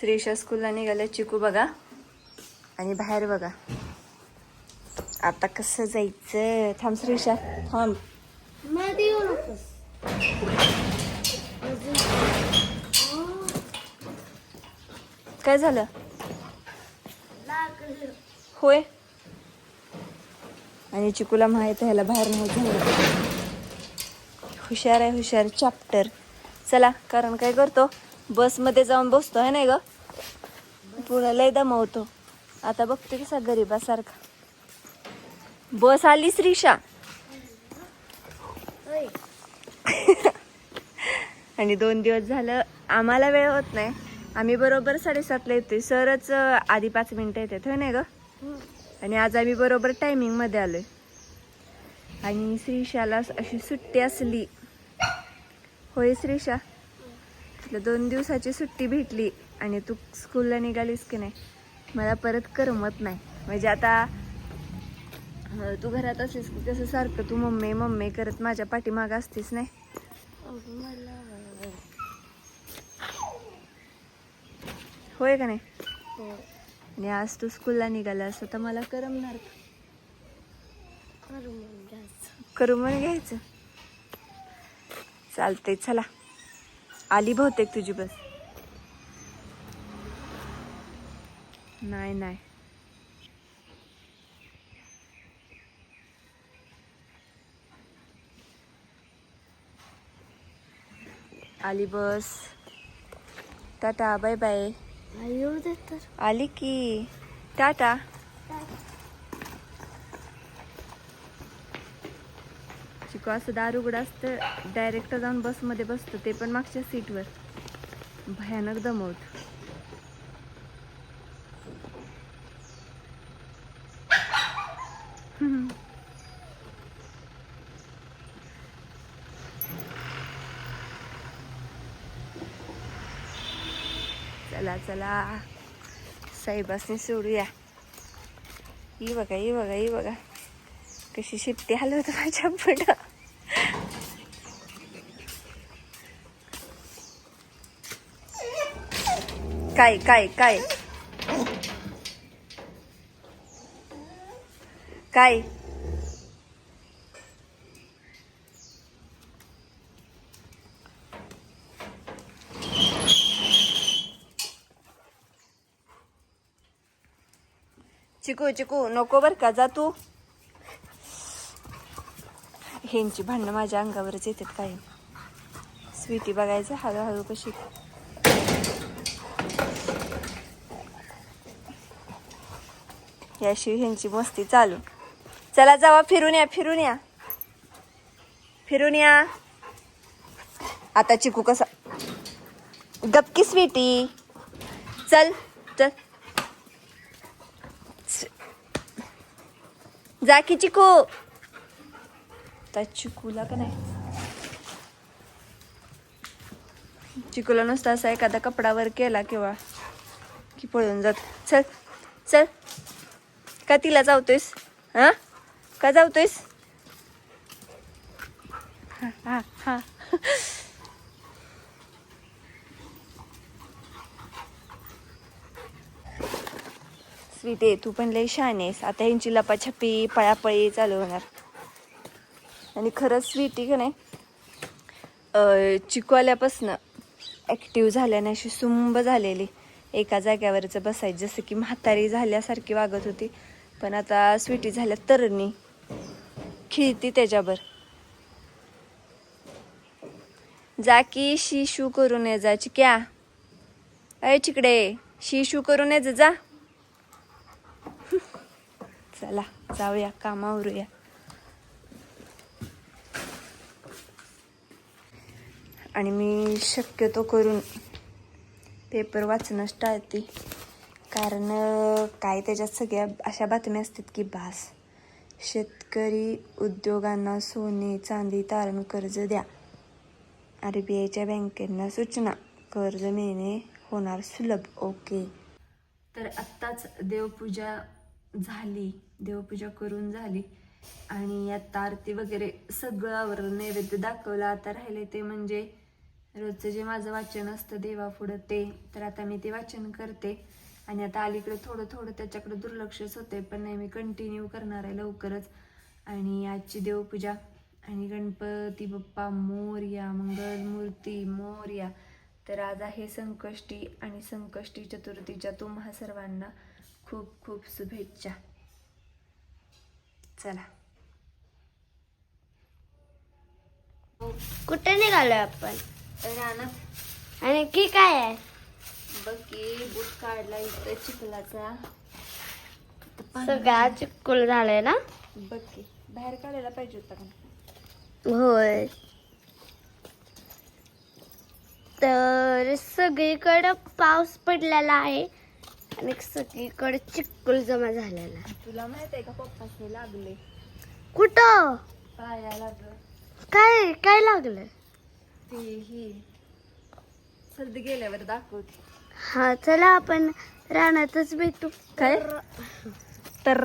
श्रीशा स्कूलला निघालं चिकू बघा. आणि बाहेर बघा. आता कसं जायचं? थांब श्रीशा थांब. काय झालं? होय. आणि चिकूला माहीत आहे ह्याला बाहेर झालं हुशार आहे हुशार. चॅप्टर चला कारण काय करतो? बसमध्ये जाऊन बसतो आहे नाही ग? पुढं लय दमवतो आता बघते कसा गरीबासारखा बस आली श्रीशा होय आणि दोन दिवस झालं आम्हाला वेळ होत नाही. आम्ही बरोबर साडेसातला येतोय. सरच आधी पाच मिनिटं येतात हो नाही ग? आणि आज आम्ही बरोबर टायमिंगमध्ये आलोय. आणि श्रीशाला अशी सुट्टी असली. होय श्रीशा? तुला दोन दिवसाची सुट्टी भेटली आणि तू स्कूलला निघालीस की नाही? मला परत करमत नाही. म्हणजे आता तू घरात असलीस की कसं सारखं तू मम्मी मम्मी करत माझ्या पाठीमागं असतीस नाही? होय का नाही? हो. आणि आज तू स्कूलला निघालास तर मला करमणार का? करू मग जायचं करू मग घ्यायचं? चालतंय चला. आली बहुतेक तुझी बस. नाही नाही. आली बस. Tata bye bye. आली की. टाटा. चिकू असं दारुगड असतं? डायरेक्ट जाऊन बसमध्ये बसतो. ते पण मागच्या सीटवर भयानक दमवत. चला चला. साईबासनी सोडूया. ही बघा ही बघा ही बघा. कशी शिट्टी हलवत माझ्या पुढं. काय काय काय? काय? चिकू चिकू नको बर का जा तू. ह्यांची भांडणं माझ्या अंगावरच येतात काय स्वीटी बघायचं हळूहळू कशी याशिवाय ह्यांची मस्ती चालू. चला जावा फिरून या फिरून या. फिरून या. आता चिकू कसा? गपकी स्वीटी. चल चल. जा की चिकू. आता चिकूला का नाही? चिकूला नुसता असा एखादा कपडावर केला किंवा की पळून जात. चल चल. का तिला जावतोयस? हा? का जावतोयस? हां हां स्वीटे तू पण लई शहाणी आहेस. आता ह्यांची लपाछपी पळापळी चालू होणार. आणि खरंच स्वीटी का नाही? चिकवाल्यापासनं ॲक्टिव्ह झाल्याने अशी सुंब झालेली. एका जाग्यावरच बसायची. जसं की म्हातारी झाल्यासारखी वागत होती. पण आता स्वीटी झाल्या तरणी. खिळती त्याच्यावर. जा की शिशू करून ये जा चिक्या. अय चिकडे शिशू करून ये जा चला जाऊया कामावरूया आणि मी शक्यतो करून पेपर वाचणंच टाळते कारण काय त्याच्यात सगळ्या अशा बातम्या असतात की बास शेतकरी उद्योगांना सोने चांदी तारण कर्ज द्या. आर बी आयच्या बँकेंना सूचना कर्ज मिळणे होणार सुलभ ओके. तर आत्ताच देवपूजा झाली देवपूजा करून झाली. आणि आता आरती वगैरे सगळं आवरून नैवेद्य दाखवला आता राहिले ते म्हणजे रोजचं जे माझं वाचन असतं देवापुढं ते तर आता मी ते वाचन करते. आणि आता अलीकडे थोडं थोडं त्याच्याकडे दुर्लक्षच होते पण नाही मी कंटिन्यू करणार आहे लवकरच. आणि आजची देवपूजा आणि गणपती बाप्पा मोरया मंगलमूर्ती मोरया. तर आज आहे संकष्टी आणि संकष्टी चतुर्थीच्या तुम्हा सर्वांना खूप खूप शुभेच्छा. चला. कुठे निघालोय आपण? रानात आणि की काय आहे? बघ की बूट काढला इथं चिखलाचा. सगळा चिक्कुल झालाय ना? बघ की बाहेर काढायला पाहिजे होता का? होय. तर सगळीकडं पाऊस पडलेला आहे आणि सगळीकडे चिक्कुल जमा झालेला आहे. तुला माहीत आहे का पप्पाचे लागले? कुठं? पाया लागलं काय काय लागलं? ते ही. सर्दी गेल्यावर दाखवते. हा चला आपण रानातच भेटू. काय? तर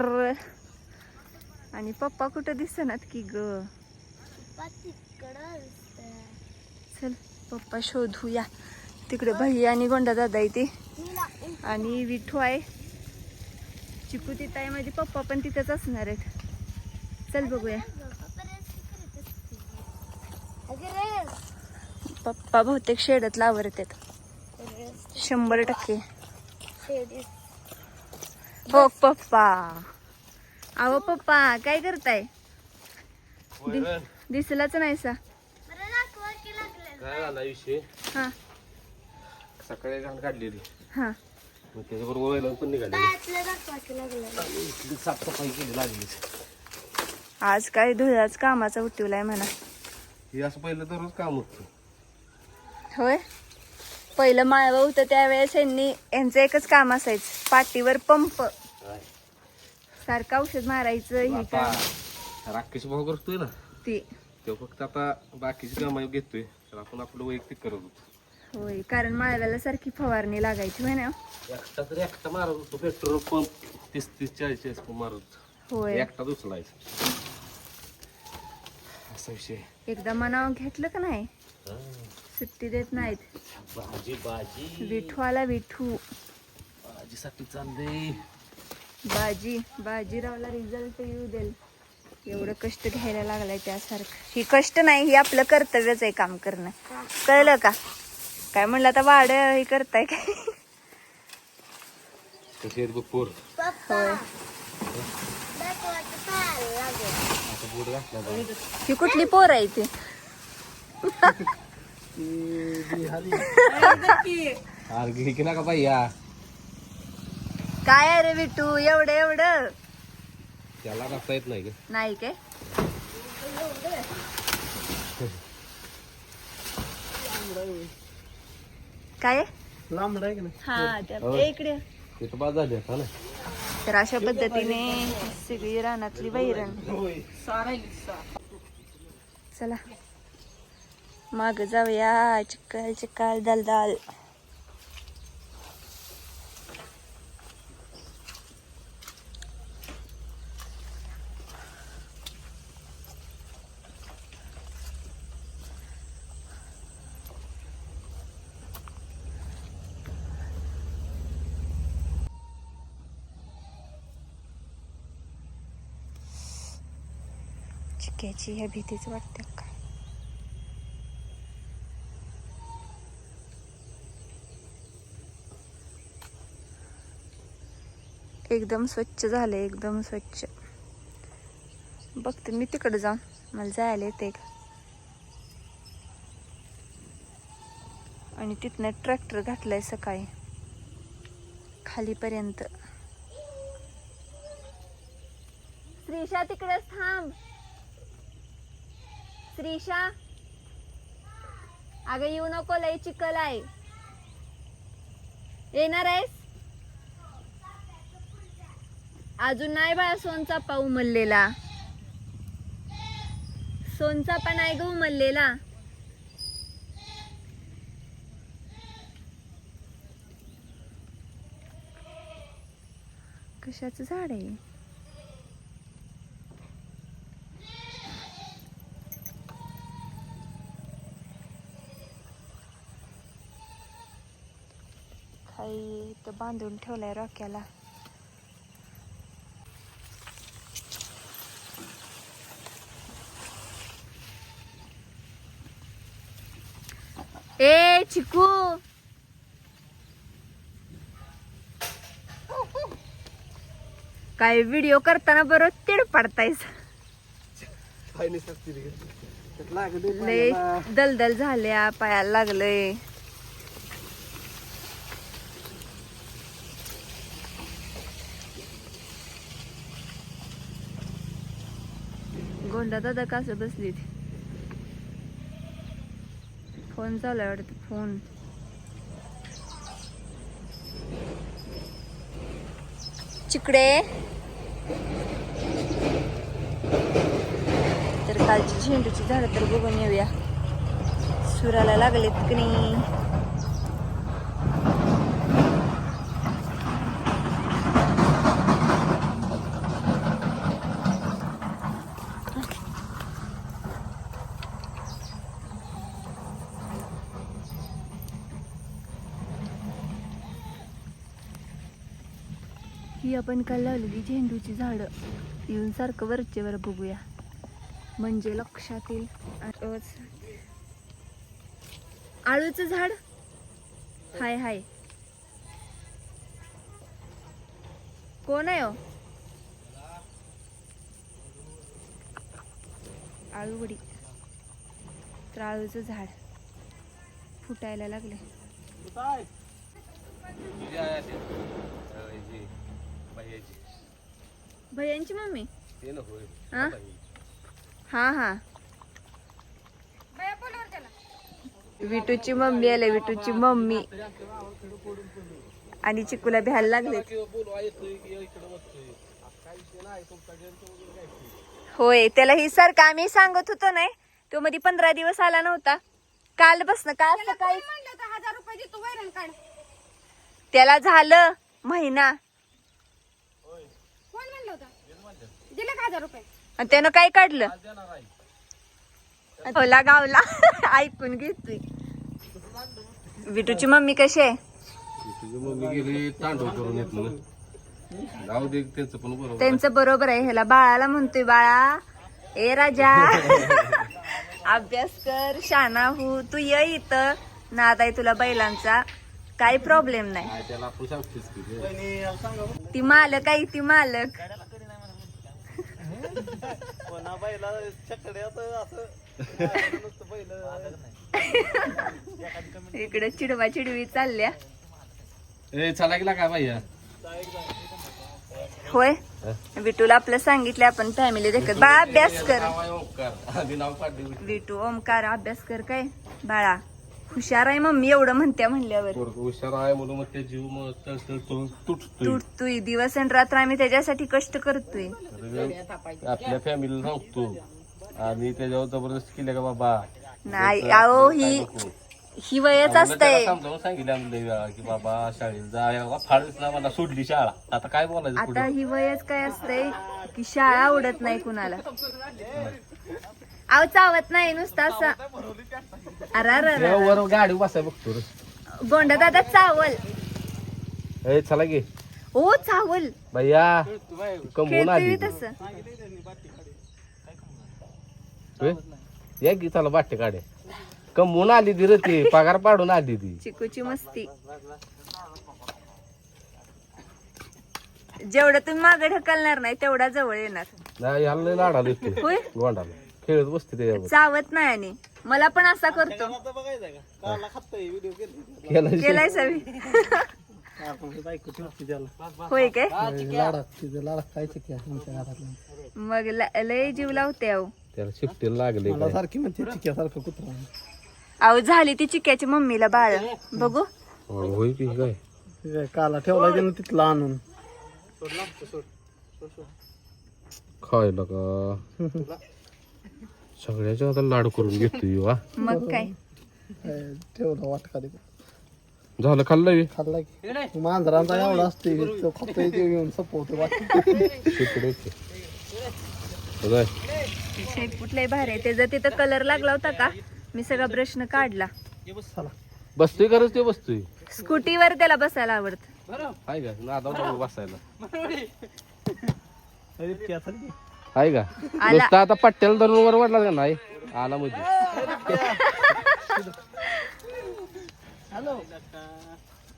आणि पप्पा कुठं दिसनात की ग? चल पप्पा शोधूया. तिकडे भैया आणि गोंडा दादा आहे ते. आणि विठू आहे. चिकू तिथं आहे माझे पप्पा पण तिथेच असणार आहेत. चल बघूया. पप्पा बहुतेक शेडत लावरत आहेत. शंभर टक्के. हो पप्पा. अहो पप्पा काय करताय? दिसलाच नाही सा. काय झाला विषय हा. सकाळी घाण काढलेली. हा. मग त्याच्याबरोबर पण निघाली साफसफाई केली लागली. आज काय धुळाच कामाचा उठवलाय म्हणा. हे असं पहिलं दररोज काम होतं. होय? पहिलं माळवं होतं त्यावेळेस यांनी यांचं एकच काम असायचं पाठीवर पंप. सारखं औषध मारायचं हे आता काय राकेश भाऊ करतोय ना? ते. तो फक्त आता बाकीची कामं घेतोय तर आपण आपलं वैयक्तिक करत होतो. होय कारण माळव्याला सारखी फवारणी लागायची होय ना? एकटा तरी एकटा मारत होतो पेट्रोल पंप तीस तीस चाळीस चाळीस पंप मारत होतो. होय. एकटा उचलायचा असा विषय. एकदा मनावर घेतलं का नाही? हा. सुट्टी देत नाहीत. भाजी भाजी. विठूला विठू. भाजीसाठी चाललंय बाजी बाजीरावला रिझल्ट येऊ देल. एवढं कष्ट घ्यायला लागलाय त्यासारखं. ही कष्ट नाही ही आपलं कर्तव्यच आहे काम करणं. कळलं का? काय म्हणलं आता वाढ हे करताय काय? कशी आहेत बघ पोर होय. आता बोट घातला बा. ही कुठली पोर आहे ती? अरे की नका काय रे विठू? एवढं एवढं? त्याला बघता येत नाही नाही काय? काय? लांब आहे की नाही? हा त्या. ए, इकडे. तिथं बाद झाली आता ना. तर अशा पद्धतीने सगळी रानातली वैरण चला. माग जाऊया. चिकल चिकल दल दल चिक्याची ह्या भीतीच वाटते का? एकदम स्वच्छ झालं एकदम स्वच्छ. बघते मी तिकडे जाऊन. मला जायला येते आणि तिथनं ट्रॅक्टर घातलाय सकाळी. खालीपर्यंत. श्रीषा तिकडेच थांब. श्रीषा अगं येऊ नको लय चिकल आहे. येणार आहेस? अजून नाही बाळा सोनचा पाऊ मल्लेला सोनचा पण आहे गहू मल्लेला कशाचं झाड आहे? काही तर बांधून ठेवलाय रॉक्याला. ए चिकू. काय व्हिडिओ करताना बरोबर तिड पडतायस. लय दलदल झाल्या पायाला लागलंय. गोंडा दादा कसं बसलीत? फोन चालू आहे वाटतं फोन. चिकडे. तर कालची झेंडूची झाडं तर बघून येऊया. सुराला लागलेत की नाही? आपण काल लावलेली झेंडूची झाडं. येऊन सारखं वरचेवर बघूया. म्हणजे लक्षात येईल आळूचं झाड? हाय हाय. कोण आहे हो? आळूवडी. तर आळूचं झाड. फुटायला लागले. भैयांची मम्मी? ते ना होय. हा? हा. हा विटूची मम्मी आले विटूची मम्मी. आणि चिकूला भ्यायला लागले होय त्याला ही सारखं आम्ही सांगत होतो नाही? तो मध्ये पंधरा दिवस आला नव्हता. काल बसन काल सकाळी हजार रुपये देतो वैरण काढ. त्याला झालं महिना कोण म्हणलं हजार रुपये. आणि त्यानं काय काढलं? होला गावला. ऐकून घेतोय विटूची मम्मी कशी आहे? तुझी मम्मी गेली तांडव करून येत म्हणून. जाऊ दे त्यांचं पण बरोबर त्यांचं बरोबर आहे. ह्याला बाळाला म्हणतोय बाळा ए राजा. अभ्यास कर शाना हो. तू ये इथं. नाद आहे तुला बैलांचा काही प्रॉब्लेम नाही. त्याला आपण की. ती मालक आहे ती मालक. इकडे चिडवा चिडवी चालल्या. ए चला गेला काय भैया? होय? विटूला आपलं सांगितलं आपण फॅमिली देखत. बाळा अभ्यास कर. नाव विटू ओमकार अभ्यास कर काय? बाळा. हुशार आहे मम्मी एवढं म्हणत्या म्हणल्यावर. हुशार आहे म्हणून मग ते जीव मग तळतळ तुटतोय. तुटतोय. दिवस आणि रात्र आम्ही त्याच्यासाठी कष्ट करतोय. तर आपल्या फॅमिलीला सांगतो. आणि त्याच्यावर जबरदस्ती केली का बाबा? नाही अहो ही ही वयच असतंय. समजावून सांगितलं आम्ही लई वेळा की बाबा शाळेत जा. या बाबा फाळच ना मला सोडली शाळा. आता काय बोलायचं आता पुढे? ही वयच काय असतंय की शाळा आवडत नाही कुणाला. अहो चावत नाही नुसतं असं. अरे अरे अरे. वर गाडी बसाय बघतो रे. गोंडा दादा चावल. ए चला गे ओ चावल. भैया कमवून आली. खेळतोय तसं. होय? या की चला बाटे काढे. कमवून आली ती रे ती पगार पाडून आली ती. चिकूची मस्ती. जेवढं तुम्ही मागे ढकलणार नाही तेवढा जवळ येणार. नाही ह्याला लय लाडाला येते होय? गोंडाला. खेळत बसते त्याच्यावर चावत नाही आणि. मला पण असा करतो. केला केलाय सवी होय काय? मग ल- लय जीव लावते अहो. त्याला शिफ्टीला लागले काय. सारखी म्हणते चिक्यासारखं कुत्रा अहो झाली ती चिक्याची मम्मीला बाळ. बघू. हो, होय की काय? काय काला ठेवला त्यानं तिथला आणून. खायला का? सगळ्याच्या आता लाडू करून घेतोय वा. मग काय? ठेवला वाटका तिथं झालं खाल्लं? खाल्ला की. मांजरांचा एवढा असते तो खातोय ते घेऊन सपवतो. शेपूट लय भारी आहे. त्याचा तिथं कलर लागला होता का? मी सगळा प्रश्न काढला. चला. बसतोय खरंच ते बसतोय. स्कूटीवर त्याला बसायला आवडत. बसायला. आहे का. नुसता आता पट्ट्याला धरून वर वाढला का नाही? आला म्हणजे.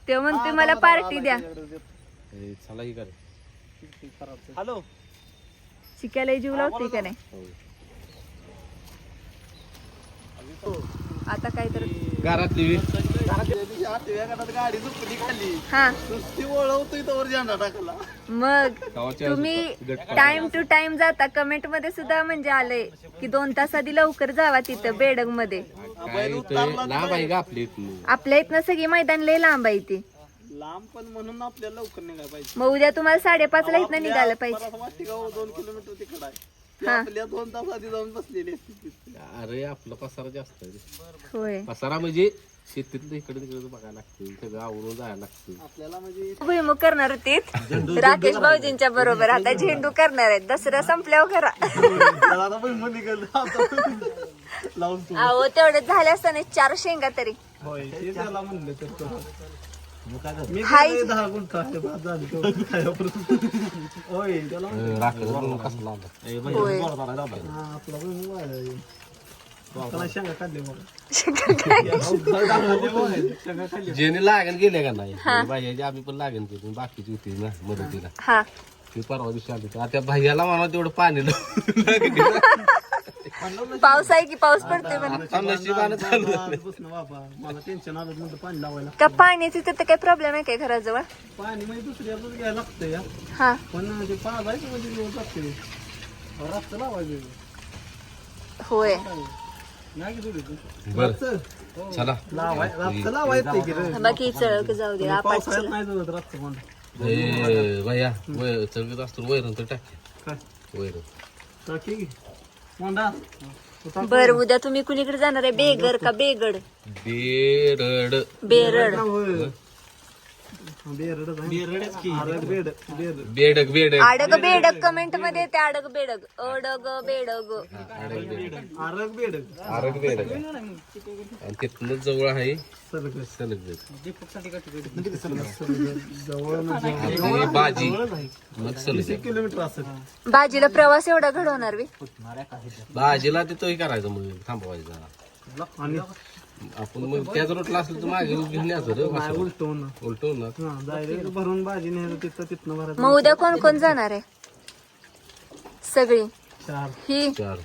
ते म्हणते मला पार्टी द्या. ए, चला ही कर. हॅलो. शिकायला जीव लावते का नाही? आता काय तर घरातली गाडी झोपली खाली हा. नुसती वळवतोय तर झेंडा टाकला मग तुम्ही टाइम टू टाइम जाता. कमेंटमध्ये सुद्धा म्हणजे आलंय की दोन तास आधी लवकर जावा तिथं बेडगमध्ये काय होतंय, लांब आहे का आपली इथून आपल्या इथनं सगळी मैदान लय लांब आहे ती. लांब पण म्हणून आपल्याला लवकर निघायला पाहिजे. मग उद्या तुम्हाला साडेपाच ला इथनं निघालं पाहिजे. दोन किलोमीटर तिकडे आहे. ती हा. आपल्या दोन तास आधी जाऊन बसलेली असते तिथे. अरे आपला पसारा जास्त आहे रे. होय पसारा म्हणजे शेतीतलं इकडे तिकडे बघायला लागतं सगळं आवरून जायला लागतं आपल्याला म्हणजे भुईमुग करणार होतीत राकेश भाऊजींच्या बरोबर आता झेंडू करणार आहेत दसरा संपल्यावर करा त्याला आता पण मग निघाल लावून तू अहो तेवढे झाले असताना चार शेंगा तरी होय ते त्याला म्हणलं तर तो. मी हाय. दहा झाली. होय त्याला होय हा, आपला पण आहे. त्याला शेंगा बघा. शेंगा. जेणे लागण गेले का नाही भाज्याची आम्ही पण लागण केली बाकीची होती ना मदतीला हा ती परवा दिवशी आली होती. आता भैयाला म्हणा तेवढं पाणी पाऊस आहे की पाऊस पडतोय म्हणा मला टेन्शन आलं पाणी लावायला का पाण्याची तिथं काही प्रॉब्लेम आहे काय घराजवळ? पाणी म्हणजे दुसऱ्याच घ्यायला लागतं या हा. पण ते पाजायचं म्हणजे दिवस लागते रक्त लावायचं. होय. नाही की थोडी बर. चला. लावाय रक्त लावायचं की रे? बाकी चळ जाऊ दे. नाही ए वय चलगत असतो वैरण तर टाक. काय? वैरण. बर उद्या तुम्ही कुणीकडे जाणार आहे? बेगर का बेगड बेरड. बेरड. बेरडच आहे. बेरडच की. बेड बेड बेडक बेडक. आडग बेडग कमेंटमध्ये येते आडग बेडग अडग बेडग. आरग बेड आरक बेडक. आणि तिथनं जवळ आहे सलग जवळ म्हणजे मग सलग किलोमीटर असेल? बाजीला प्रवास एवढा घडवणार बाजीला तिथं हे करायचं मग थांबवायचं जरा. आणि आपण मग त्याच रोटला असलं तर मागे घेऊन यायचं रे. उलटवून ना हा डायरेक्ट भरून भाजी तिथं तिथनं भरायचं. मग उद्या कोण कोण जाणार आहे? सगळी. चार. ही? चार.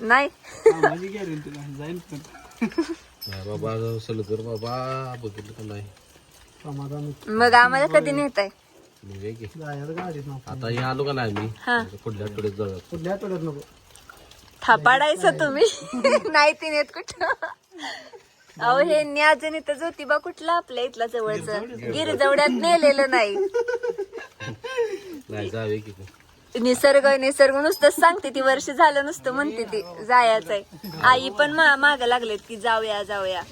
नाही. माझी गॅरंटी नाही जाईल पण. नाही बाबा बाबा बघितलं का नाही? समाधान मग आम्हाला कधी नेत आहे गाडीत आता हे आलो का नाही मी हा. पुढल्या आठवड्यात जाऊया. कुठल्या आठवड्यात नको. थापाडायचं तुम्ही? नाही. ती नेत कुठं? अहो हे न्याजन इथं ज्योतिबा कुठला आपल्या इथला जवळच? गिरजवड्यात नेलेलं नाही. नाही जावे की निसर्ग निसर्ग नुसतं सांगते ती वर्ष झालं नुसतं म्हणते ती जायचं आहे. आई पण माग लागलेत की जाऊया जाऊया.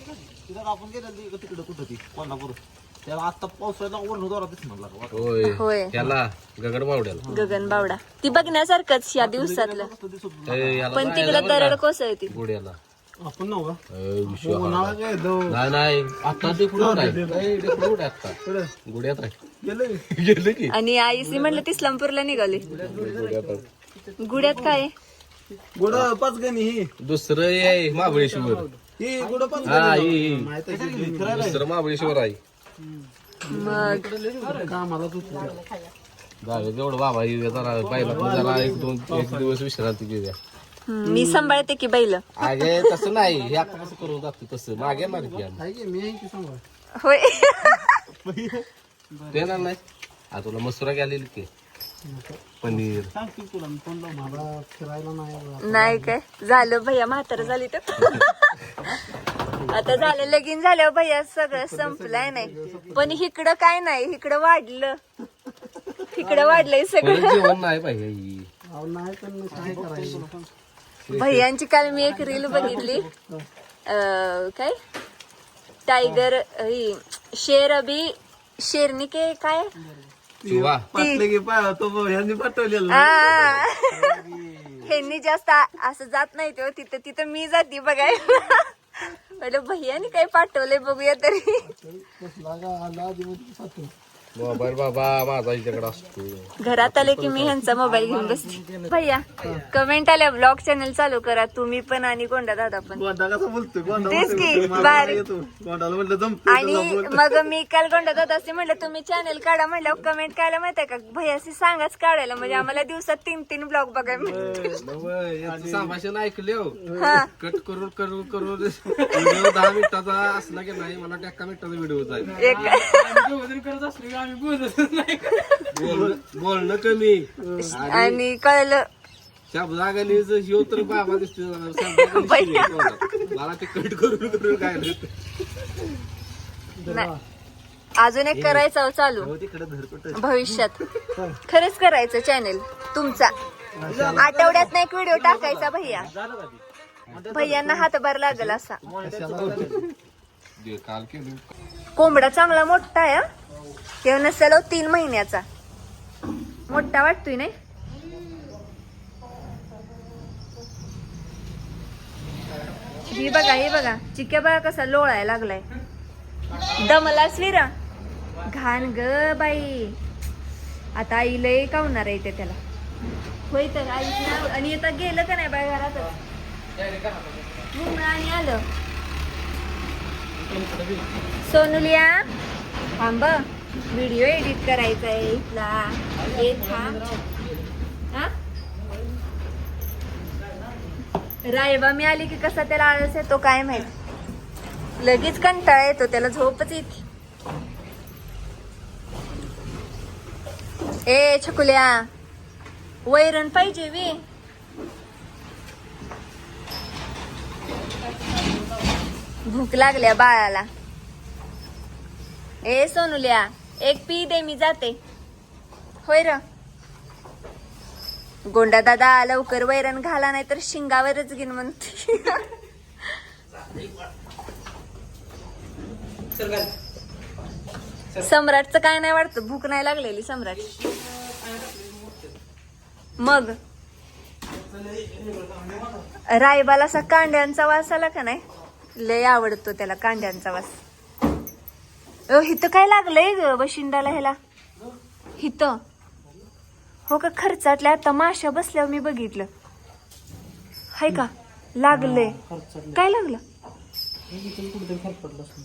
आपण गेलं तिकडे कुठं ती? कोल्हापूर. त्याला आता होय. होय. त्याला गगड बावड्याला. गगन बावडा. ती बघण्यासारखंच या दिवसातलं. ए, याला पण जायला तिकडे बरं दरड का? कोसळती गोड्याला. आपण नव्ह ए, विश्व उन्हाळा. काय दो नाही नाही. आता ते कुठं आहे ए, ते कुठं आहे आता? पुढे गुड्यात आहे. गेलं गेलं की? आणि आईसी म्हणलं ती इस्लामपूरला निघाली. गुड्यात आहे. गुड्यात काय? आहे? गुड पाच गणी ही. दुसरं आहे महाबळेश्वर ही गुड पाच हा ही ही. माहीत आहे दुसरं महाबळेश्वर आहे. मग कामाला बाबा येऊया जरा पहिला पण जरा एक दोन एक दिवस विश्रांती घेऊया. हम्म, मी सांभाळते की बैल. अगे तसं नाही. हे आता कसं करून जातो तसं. मागे मार की आम्ही. आहे की मी आहे की सांगा होय. ना नाही. आता तुला मसुरा गेलेली की? पनीर. सांग की तुला मी फोन लावून मला फिरायला नाही काय? झालं भैया म्हातार झाली तर. आता झालं लगीन झाल्यावर भैया सगळं संपलंय नाही. पण इकडं काय नाही इकडं वाढलं. इकडं वाढलंय सगळं. जेवण नाही पाहिजे ही. अहो नाही पण मग काय करायचं? भैयांची काल मी एक रील बघितली. अं, काय? टायगर ही शेर अभी शेरनी के काय? पाटले की पाय तो ह्यांनी पाठवलेलं. आ. ह्यांनी जास्त आ- असं जात नाही तो. तिथं तिथं मी जाते बघायला. म्हटलं भैयानी काय पाठवलंय बघूया तरी. आला आधी मग मोबाईल बाबा माझा हिच्याकडे असतो. घरात आले की मी ह्यांचा मोबाईल घेऊन बसते. भैया कमेंट आल्या ब्लॉग चॅनल चालू करा. तुम्ही पण आणि गोंडा दादा पण. गोंडा कसा बोलतोय? तेच की. गोंडाला आणि. मग मी काल गोंडा दादा असते म्हटलं तुम्ही चॅनल काढा म्हटलं कमेंट काढायला माहितीये का? भैयाशी सांगाच काढायला. म्हणजे आम्हाला दिवसात तीन तीन ब्लॉग बघायला मिळतील. संभाषण ऐकले हो. कट करून करून करून. व्हिडिओ दहा मिनिटाचा असला की नाही मला एका मिनिटाचा व्हिडिओ जाईल. एक बोलणं बोलणं कमी. आणि कळलं. शब्दागणीच ह्यो तर बाबा दिसतो शब्दागणीच शिवाय तोंडात. मला ते कट करून करून काय नाही. अजून एक करायचं चालू. हो भविष्यात. खरंच करायचं चॅनेल तुमचा. आठवड्यात ना एक व्हिडिओ टाकायचा भैया. भैयांना हातभार लागल असा. काल केली कोंबडा चांगला मोठा आहे हा. तेव्हा नसेल हो तीन महिन्याचा. मोठा वाटतोय नाही? ही बघा हे बघा. चिक्या बघा कसा लोळाय लागलाय. दमलास विरा? घाण ग बाई. आता आई लय कावणार आहे ते त्याला. होय तर आई आणि आता गेलं का नाही बाय घरातच? मुंग आणि आलं. सोनुलिया थांब व्हिडिओ एडिट करायचा आहे इथला. हे? रायबा मी आली की कसा त्याला आळस येतो काय माहीत? लगेच कंटाळा येतो त्याला झोपच येते ए छकुल्या. वैरण पाहिजे वी. भूक लागल्या बाळाला. ए सोनुल्या. एक पी दे मी जाते. होय र. गोंडा दादा लवकर वैरण घाला नाही तर शिंगावरच घेईन म्हणते. सम्राटचं काय नाही वाटतं? भूक नाही लागलेली सम्राट. मग? रायबाला असा कांड्यांचा वास आला का नाही? लय आवडतो त्याला कांड्यांचा वास. अ, हिथं काय लागलंय ग बशिंडाला ह्याला? हिथं. हो का खर्चातल्या आता माशा बसल्यावर मी बघितलं. हाय का लागलंय. काय लागलं?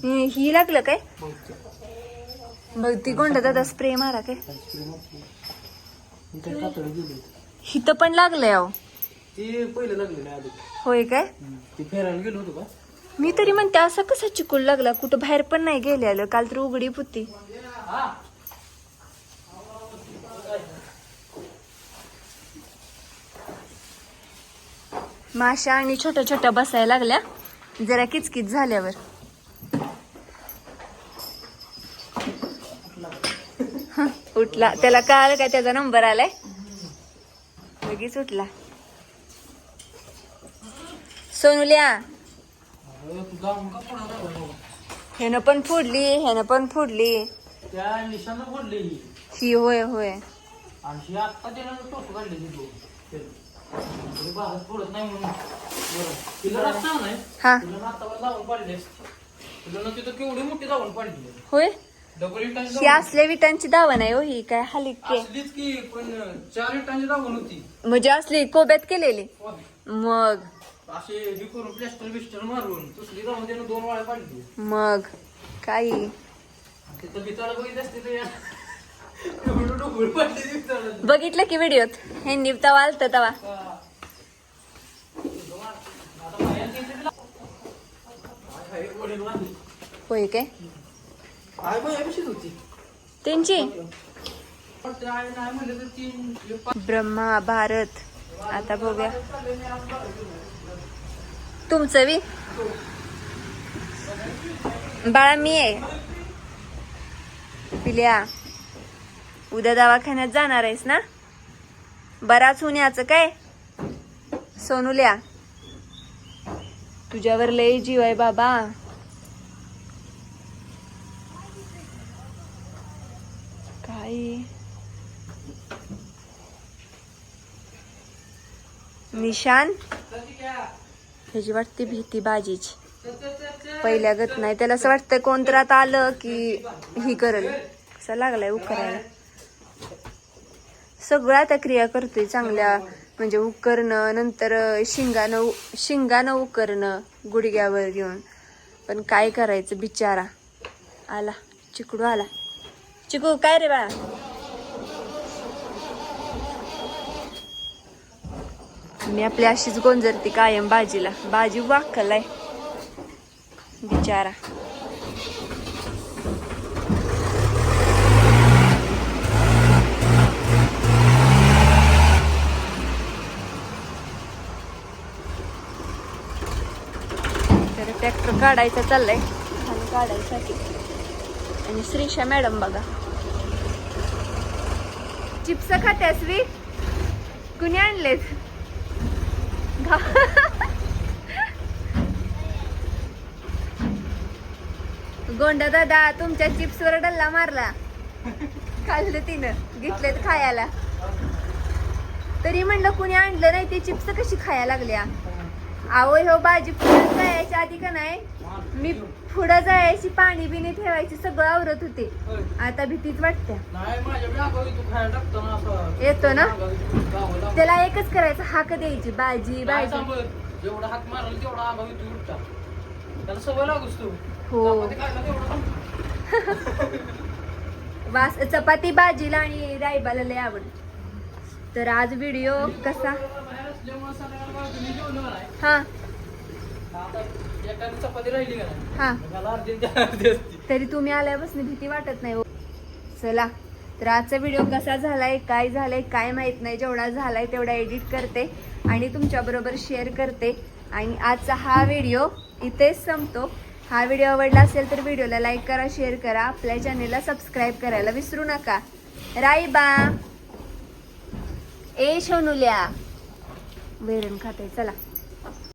हं, ही लागलं काय? बघ ती गोंड दादा स्प्रे मारा काय? हिथं पण लागलंय अहो. ती पहिले लागली नाही आधी. होय काय? ती फेरायला गेलो होतो का मी तरी म्हणते असा कसा चिकूल लागला? कुठं बाहेर पण नाही गेलेलं काल तर उघडी पुती माशा आणि छोट्या छोट्या बसायला लागल्या जरा किचकिच झाल्यावर. उठला. त्याला कळालं काय त्याचा नंबर आलाय? लगेच उठला. सोनुल्या ह्यानं पण फोडली ह्यानं पण फोडली. त्या ही. होय होय. आणि ही आत्ता त्याला टोप काढली तिथं बाहेर पडत नाही म्हणून. बरं. तिला रस्ता नाही. हा. तिला नातावर जाऊन पाडली असती तिला तिथं केवढी मोठी जाऊन पाडली होय. डबल इटांची ही असल्या विटांची दावा नाही हो ही काय हलिके असलीच की पण चार इटांची जाऊन होती. म्हणजे असली कोब्यात केलेली. मग. असे हे करून प्लॅस्टर बिस्टर मारून तसली जाऊन त्यानं दोन वाळ्या पाडली. मग? काही? तिथं बघितलं असते तर या एवढं डोकं पडली भिताला बघितलं की व्हिडिओत? ह्यांनी तवा आलत तवा. होय काय? आई बाई कशीच होती. त्यांची? ब्रह्मा भारत. आता बघूया. तुमचं बी? बाळा मी आहे. पिल्या उद्या दवाखान्यात जाणार आहेस ना? बराच होण्याचं काय? सोनुल्या तुझ्यावर लय जीव आहे बाबा. काय? निशान? ह्याची वाटते भीती बाजीची. पहिल्या गत नाही त्याला असं वाटतं कोणतर आता आलं की ही करल. असं लागलाय उकरायला सगळं आता क्रिया करतोय चांगल्या म्हणजे उकरणं नंतर शिंगानं शिंगानं उकरणं गुडघ्यावर घेऊन. पण काय करायचं बिचारा? आला चिकडू आला. चिकू काय रे बाळा? मी आपली अशीच गोंजरती कायम बाजीला. बाजी वाकलाय. बिचारा. तर ट्रॅक्टर काढायचा चाललाय. आणि काढायसाठी. आणि श्रीशा मॅडम बघा. चिप्स खात्यास वी? कुणी आणलेत गोंडा दादा तुमच्या चिप्स वर डल्ला मारला. खाल्लं तिनं. घेतलेत खायला. तरी म्हणलं कुणी आणलं नाही ते चिप्स कशी खायला लागल्या? आवय हो भाजी पुढे जायच्या आधी का नाही? मी पुढं जायची पाणी बिणी ठेवायची सगळं आवरत होते. आता भीतीच वाटते. येतो ना? त्याला एकच करायचं हाक द्यायची भाजी काय भाजी सांगू, जेवढा हात मारला तेवढा आगावी तू उठता. त्याला सवय लागूस तू. हो. वास चपाती भाजीला आणि रायबाला लय आवड. तर आज व्हिडिओ कसा? हा. एखादी चपाती राहिली का नाही? हा. मग त्याला अर्धी आणि अर्धी असते. तरी तुम्ही आल्यापासून भीती वाटत नाही हो. चला. तर आजचा व्हिडिओ कसा झालाय काय झालाय काय माहीत नाही. जेवढा झालाय तेवढा एडिट करते आणि तुमच्या बरोबर शेअर करते. आणि आजचा हा व्हिडिओ इथेच संपतो. हा व्हिडिओ आवडला असेल तर व्हिडिओला लाईक करा शेअर करा. आपल्या चॅनेलला सबस्क्राईब करायला विसरू नका. राईबा ए शोनुल्या बेरन खाते. चला.